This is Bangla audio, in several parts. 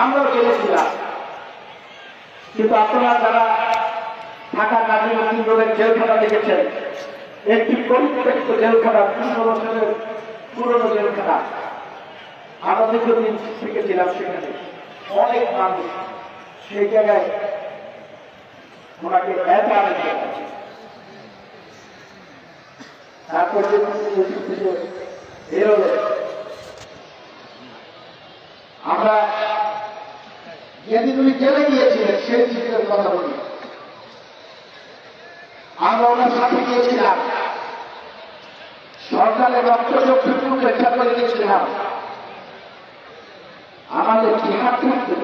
আমরাও গেছিলাম কিন্তু আপনারা যারা ঢাকা নাজিমুদ্দিন রোডের জেলখানা দেখেছেন, একটি পরিত্যক্ত জেলখানা, পনেরো বছরের পুরনো জেলখানা, আমরা দীর্ঘদিন থেকেছিলাম সেখানে। অনেক মানুষ সেই জায়গায় ওনাকে এত আনন্দ তারপর যে ওষুধ থেকে বেরোলো আমরা যেদিন উনি জেলে গিয়েছিলেন সেই দিনের কথা বলি। আমরা ওনার সাথে গিয়েছিলাম। সরকারের রক্ত চক্ষু উপেক্ষা করে গিয়েছিলাম। আমাদের জিহাদ করতে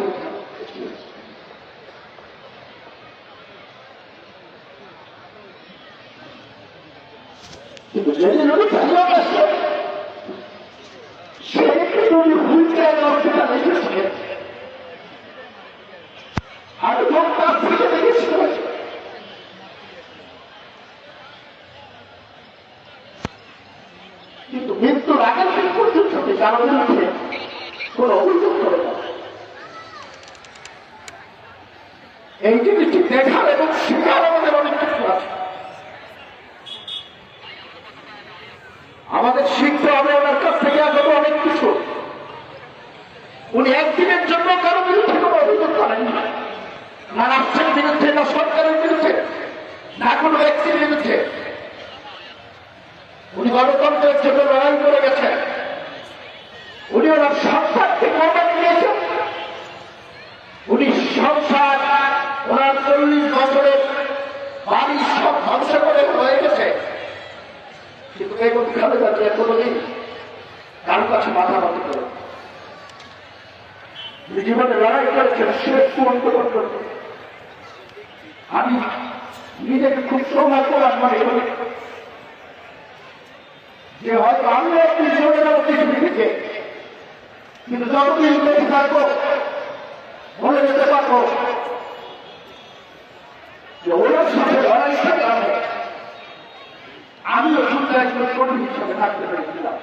কিন্তু যেদিন উনি ফেরত আসে কিন্তু মৃত্যুর আগের দিন পর্যন্ত কারও বিরুদ্ধে কোন অভিযোগ করে এই জিনিসটি দেখার এবং শেখার আমাদের অনেক কিছু আছে। আমাদের শিখতে হবে, ওনার কাছ থেকে এখনও অনেক কিছু। উনি একদিনের জন্য কারও বিরুদ্ধে কোনো অভিযোগ করেন না রাষ্ট্রের বিরুদ্ধে, না সরকারের বিরুদ্ধে, না কোনো উনি গণতন্ত্রের জন্য লড়াই করে গেছেন। উনি ওনার সংসারকে কোরবানি দিয়েছেন। উনি সংসার ওনার চল্লিশ বছরের বাড়ির সব ধ্বংস করে হয়ে গেছে। কিন্তু বেগম খালেদা জিয়া কোনোদিন কারও কাছে মাথা নত করে। জীবনে লড়াই করেছেন, শেষ পর্যন্ত। আমি নিজেকে খুব সৌভাগ্যবান মনে করি। যে হয়তো আমি একটি চলে যাব কিছু লিখেছে কিন্তু যতদিন বেশি থাকব বলে যেতে পারব। যে ওরা সাথে লড়াই থাকার আমিও শুনতে একজন কঠিন হিসাবে থাকতে পেরেছিলাম।